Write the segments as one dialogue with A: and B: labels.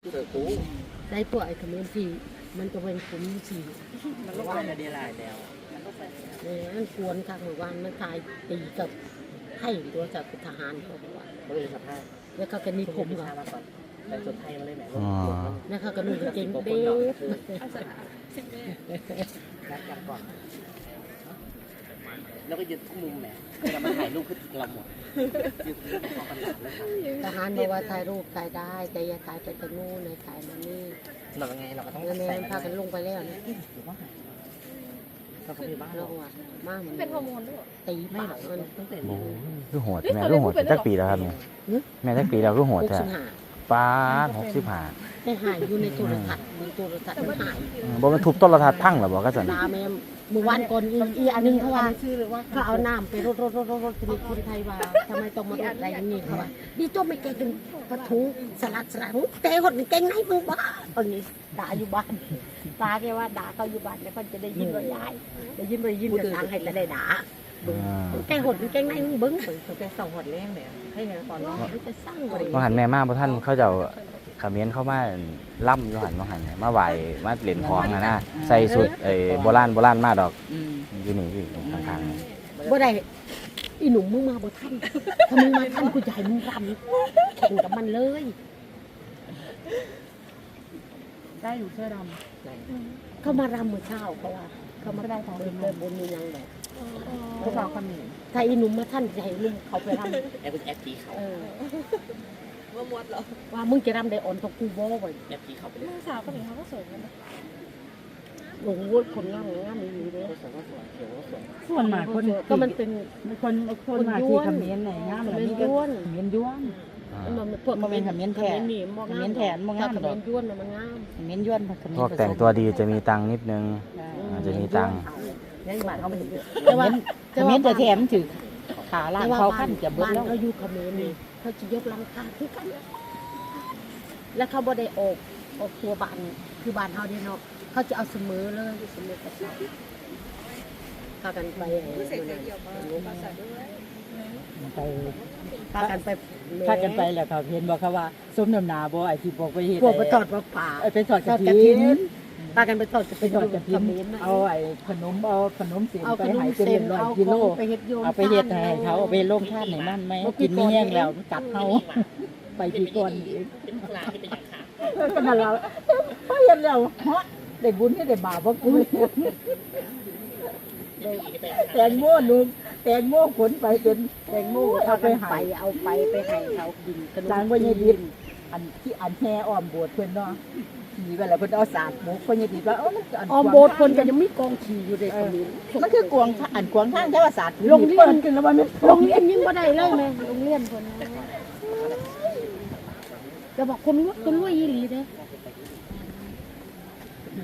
A: เจอกู
B: ได้พวกไอ้ขมิ้นที่มันก็เป็นผมสี่
A: มันก็ว่าเดียลายแล้ว
B: เนี่ยมันกวนค่ะเมื่อวานมันตายตีกับให้ตัวจากทหารเขาบอกว่า
A: มันเลยสภาพ
B: แล้วเขาก็นิคม
A: วิ
B: กั
A: ชา
B: บ
A: มาก่อนแต่สุดท้ายมันเลยแหม
C: อ๋อ
B: แล้วเขาก็นุ่งกางเกงเบ๊บ
A: นัดกันก่อน แล้วก็ยืนทุกมุมแหมเวลามาถ่ายรูปขึ้นเราหมดยืนพอกันหลับแล้วครับ
B: ทหารบอกว่าถ่ายรูปถ่ายได้ แต่อย่าถ่ายไปตะนู่นเลยถ่ายมานี่
A: เราเป็นไงเราก็ต้อง
B: แล้วแม่พากันลงไปแล้วนะ
A: หรือว่าเราก็มีบ้าน
B: ล
A: เรา
B: งอะมากเหมือน
D: เป็นฮอร์โมนด้วยเหรอ
B: ตี
A: ไม่
B: ปาก
A: หรอก
B: มัน
A: ตั้งแต่
C: โอ้คือโหดแม่คือโหดจักปีแล้วครับเนี่ยแม่จักปีแล้วคือโหด
B: หก
C: แท้
B: สิบห้า
C: ป้าหกสิบห้า
B: ได้หายอยู่ในโทรทัศน์ในโทรทัศน์มันหาย
C: บ่มันทุบต้นละทัดพังเหรอบอกก็สัน
B: ดาแม่ เมื่อวานก่อนอีกอีกอันหนึงเขาว่า
A: ชื่อเลยว่า
B: เขาเอาน้ำไปรดรดรดรดรดจะมีคนไทยว่าทำไมต้องมารดอะไรอย่างนี้เขาว่าดีโจ้ไม่แกกินปลาทูสลัดสลัดเตะหดเก่งไหนมึงบ้าตอนนี้ด่าอยู่บ้านตาแกว่าด่าเขาอยู่บ้านแล้วก็จะได้ยินว่ายายได้ยินว่ายินจะทางให้จะได้ด่า
C: อ่า
B: แกหดเก่งไหนมึงเบิ้ง
A: แกสองหดแรงเนี่ยให้เงินตอนน้อง
B: เขาจะสร้างอะไร
C: ต้องหันแม่มาบ่ท่านเขาเจ้า เขมิ้นเข้ามาล่ำอยู่หันมาหันมาไหวมาเล่นของอะนะใส่สุดไอ้โบราณโบราณมาดอก
A: อืม
C: อยู่นี่อยู่ข้าง
B: บ่ได้อีหนุ่มมึงมาบ่ทันถ้ามึงมาทันกูจะให้มึงรำแข่งกับมันเลย
A: ได้อยู่เสื้อด
B: เขามารำเมื่อเช้าเขาว่าเขามาได้ของเดินบนมียังแบบำ
A: พวกเราคนนี้
B: ถ้าอีหนุ่มมาท่านจะให้ลุงเขาไปรำ
A: แอปเป็นแอปทีเขา
B: เออ
D: ว่ามดเหรอ
B: ว่ามึงจะรำได้อ่อนกับกูบ่ไว้
A: แอปทีเขาไปเลย
D: เมื่อสาวคนนี้เขาก็สวยกันนะ
B: โอ้โหคนงามงามมีอยู่เด้อ
A: สวยก็สวยเขียวก็สวย
E: ส่วนมากคน
B: ก็มันเป็น
E: คนคนมาที่คอมเมนต์ไหนงาม
B: คอม
E: แล้ว
B: เมน
E: นี่
B: ต์
E: ก็
B: ย้วน
E: คอมเมนต์ย้วน
C: ๆอ่า
B: มันพวก
E: บ่แม่นคอมเมนต์แท้
B: คอนี่บ่
E: คอมเมนต์แท้บ่งาม
B: คอม
E: ดอก
B: เมนต์ย้วนน่ะมันงาม
E: คอมเมนต์ย้วนคอมเมน
C: พวก
E: ต์
C: แต่งตัวดีจะมีตังค์นิดนึง
E: ใช่
C: อาจจะมีตังค์
A: ยังมาเขาไม่เห็น
B: แต่ว่า
E: คอมเมนต์จะแถมถือขาล่างเขาขั้นจะเบิด
B: บ้าน
E: แล้ว
B: เขาอยู่คอมเมนต์นี่ เขาจะยกหลังคาคือกัน แล้วเขาบ่ได้ออกออกตัวบ้านคือบ้านเฮาเด้เนาะเขาจะเอาเสมอเลยเสมอกระสอบพากันไปไอ้
D: ผู้เสกเกี่ยวมาภาษาด้วย
E: ไป
B: พากันไป
E: พากันไปแล้วเขาเห็นบอกเขาว่าสมน้ำหนาบ่ไอ้ที่บอกไปเฮ็ด
B: พวกไปทอดปลาป่า
E: เอ้ยไปทอด
B: ท
E: ก
B: อ
E: ระ
B: ดกระ
E: ถิ
B: ถิ
E: น
B: น พากันไปทอดกระ
E: ไป
B: ถิน
E: ทอดกระถิน
B: เขมรนะ
E: เอาไอ้ขนมเอาขนมเสียน
B: เอา
E: ไป
B: ขนม
E: ให้เป็น
B: เส้น
E: ร้อย
B: เอา
E: กิโล
B: ของไปเฮ็ดโยน
E: เอาไปเฮ็ดให้เขาเอาไปลงท่านให้มันไหมกินไม่แห้งแล้วมันกัดเฮาไปปีก่อนอีก
A: เป็นปลาที่เป็นอย่างขา
E: ก็นั่นเราพอเห็นแล้วฮะได้บุญให้ได้บาปเพราะกูแตงโมนุ่มแตงโมขนไปเป็นแตงโม
B: เอา
E: เอา
B: ไป
E: ไป
B: ให้
E: ใหาย
B: เอาไปไปให้เขากินขนม
E: จางว่าใหญ่ดินอันที่อันแห่อ้อมโบสถ์เพิ่นเนาะ มีเวลาเพิ่นเอาสาดหมูเพิ่นยังดีว่าเอ้ามันอัน
B: ออมโบสถ์คนก็ยังมีกองขี่อยู่เลยคนนี้
E: มันคือกวงท่าอันกวงทางแต่ว่าสาด
B: โรงเรียน
E: เพิ่นแล้วมันไม่
B: โรงเรียนยังบ่ได้เลยแม่โรงเรียนคนจะบอกคนรวยคนรวยอีหลีเด้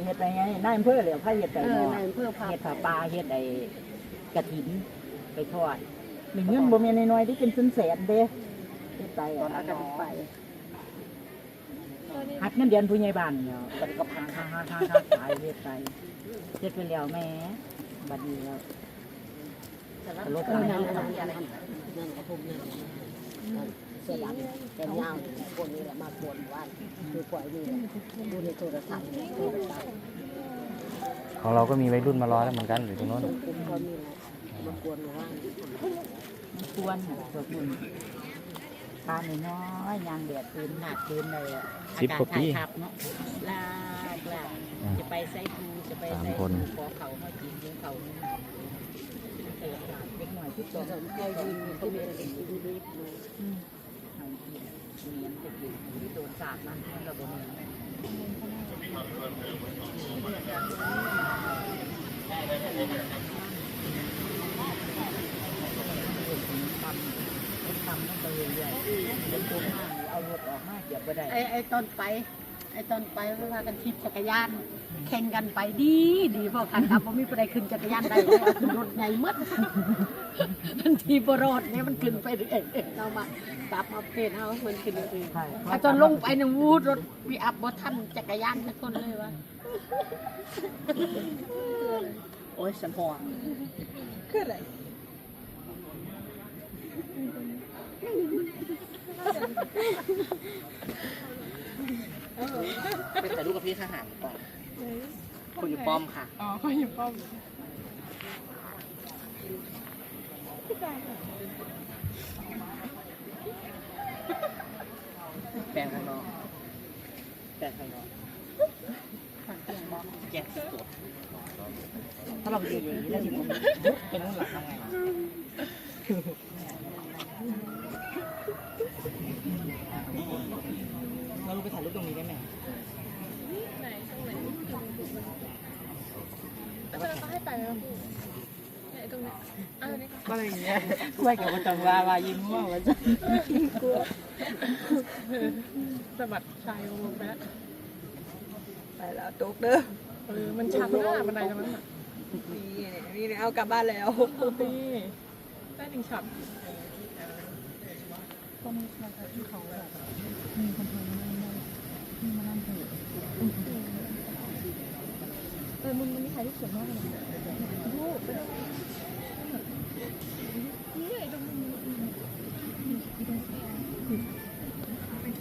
E: เฮ็ดไปไงนายอำเภอแล้วพาเฮ็ดไป
B: เออ
E: เนาะ
B: นายอำเภอพา
E: เฮ็ดผ้าป่าเฮ็ดไอ้กระถินไปทอดมีเงินบ่แม่นน้อยๆที่เป็นแสนๆเด้เฮ็ดไป
B: ตอน
E: อะ
B: นั้นก็ไป
E: หักเงินเดือนผู้ใหญ่บ้านเนาะบัดนี้ก็พาพาพาพาพาขายเฮ็ดไปเฮ็ดไปแล้วแม่บัดนี้แล้วรถ
B: เออนั่นนั่ะทุ่มนั่นนั่นเสื้อดำแขนยาพวกนี้แหละมาปวนว่าคือปล่อยนี่ดูในโทรศัพท์
C: ของเราก็มีวัยรุ่นมารอแล้วเหมือนกันอยู่ตรงโน้น
B: กลุ่มเขานี่แหละมากวนว่าน
E: ควรน่ะพวกคุณทานน้อยๆยางแดดตื่นหนักตื่นเลยอะ
C: สิบกว่าปี
E: อศถ่ยทับเนาะลากลากจะไปไซภูจะไป
C: สาม
E: ไซ
C: ค
E: ภู
C: น
E: ขอเขามากินกินเขานี่เออเล็กหน่อยที่ตั
B: เรา
E: ว
B: จะเอายืนที่มีอะไรกินดี
E: อืมให้กินเมียนจะกินที่โดนสาดนั่นให้เราบ่มีทำทำนั่นไป เรื่อยๆเป็นตัวมากเอารถออกมาเก็บไปได้
B: ไอ้ไอ้ตอนไป ไอ้ตอนไปไม่ว่ากันทิพจักรยาน แข่งกันไปดีดีเพราะคันครับผมมีผู้ใดขึ้นจักรยานได้เลยเอาขึ้นรถใหญ่หมดทันทีบรอดเนี่ยมันขึ้นไปเองเอามาตับมาเป็นเอามันขึ้นเอง
E: ใช่
B: ไอ้ตอนลงไปเนี่ยวูดรถวีอัพบ่ทันจักรยานทุกคนเลยวะ
A: โอ้ยฉันพอ
D: คืออะไร
A: เป็นถ่ายรูปกับพี่ทหารก่อนคนอยู่ป้อมค่ะ
D: อ๋อเขาอยู่ป้อม
A: แปลงข้างนอกแปลงข้างนอกแยกตัว
E: ถ้าเราไปยืนอย่างนี้แล้วถึงมันเป็นนู่นหลักทำไงเราลงไปถ่ายรูปตรงนี้ได้ไหม
D: ไหนตรงไหนแต่ว่าเขาให้ไปแล้วพี่ไหนตรงนี้อ่านี่
E: ก็เลยอย่างเงี้ยไม่กับว่าจังว่าว่ายิ้มว่าว่าจะ
D: กลัวสะบัดชายลงไปแล้ว
F: ไปแล้วตุกเด้อ
D: เออมันชันหน้าบันไดตรงนั้นอะ
F: นี่นี่นี่เอากลับบ้านแล้ว
D: นี่ได้หนึ่งช็อตเออมึงมันมีใครที่สวยมากเลย นะรูปไปดูนี่ไอ้ตรงนี้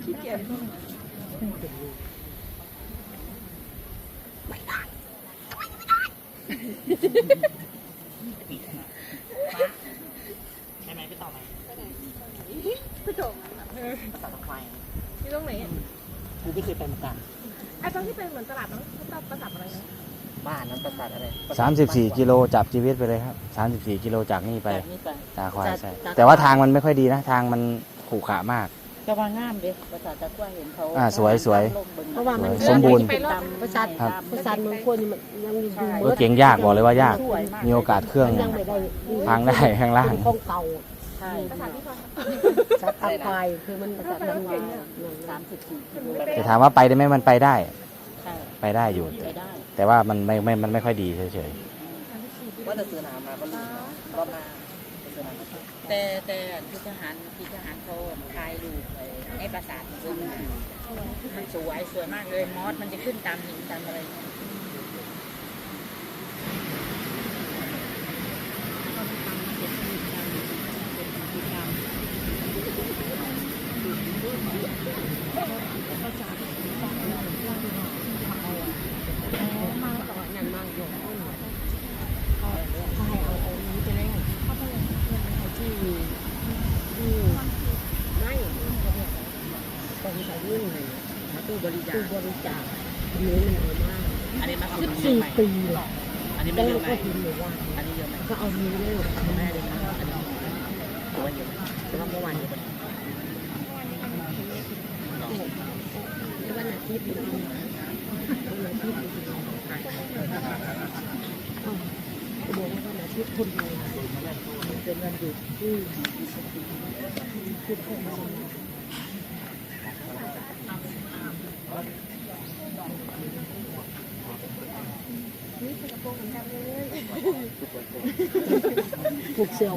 D: ขี้
A: ใช่ไหมพี่ต่อไหม
D: กระจก
A: ภาษาทางไฟ
D: อยู่ตรงไหน
A: กูไม่เคยไปเหมือนกัน
D: ไอ้ตรงที่เป็นเหมือนตลาดน้องเขาประสาทอะไรนะ
A: บ้านนั้นประสาทอะไร
C: 34กิโลจับชีวิตไปเลยครับ34กิโลจากนี่ไป
E: จากนี้ไป
C: ตาควายใช่
E: จาก
C: แต่ว่าทางมันไม่ค่อยดีนะ ทางมันขรุขระมาก
E: จะว่างามเด้ภาษาตะกร้าเห็นเขา
C: อ่าสวยสวย
B: เพราะว่ามัน
C: สมบูรณ์
D: ไปรอบ
B: ประสาท
C: ครับ
B: ประสาทเมืองคนนี่มันยังอยู่
C: รถเก๋งยากบอกเลยว่ายาก
E: สวยมาก
C: มีโอกาสเครื่อง
B: ยังไม่ได้
C: พังได้ข้างล่าง
B: เป็นของเก่า
E: ใช่
D: ประสาทที่เขา
B: สัตว์ตาควายคือมันประสาททำงาน
E: สามสิบสี่กิโล
C: จะถามว่าไปได้ไหมมันไปได้
E: ใช่
C: ไปได้อยู่
E: ไปได้
C: แต่ว่ามันไม่ไม่มันไม่ค่อยดีเฉย
A: ว่าจะซื้อน้ำมาก็รู้รอบหน้าจะซื้อน้ำมา
E: แต่แต่ที่ทหารที่ทหารเขาถ่ายรูปไอ้ไอ้ปราสาทซึ่งมันสวยสวยมากเลยมอสมันจะขึ้นตามหินตามอะไรเนี่ย
B: มาต่อนั่นมากอยู่เขาเขาให้เอาเอานี้ไปแล้วเขาไปเอาที่ที่ไม่ตรงใส่ยื่นตู้บริจาคตู้บริจาคอันนี้มันเอามาก
E: อันนี้มา
B: สิ
E: สิ
B: บบสี่
E: สี่
B: ปีเลย
E: อันนี้
B: แล้
E: ไม่
B: ว
E: เยอะไหม
B: ก็พิมพ์เลยว่า
E: อันนี้เยอะไหม
B: ก็เอานี้เลย
E: แม่เลยครับอันนี้ถือว่าเยอะไหมถือว่าเมื่อวานเยอะไหม
B: วันอาทิตย์วันอาทิตย์บอกว่าวันอาทิตย์คนเดียว
E: เป็นวันหยุด
B: อืมคือคนเดียว
D: นี่กระโปรงเหมือนกันเลย
B: ผูกเสียว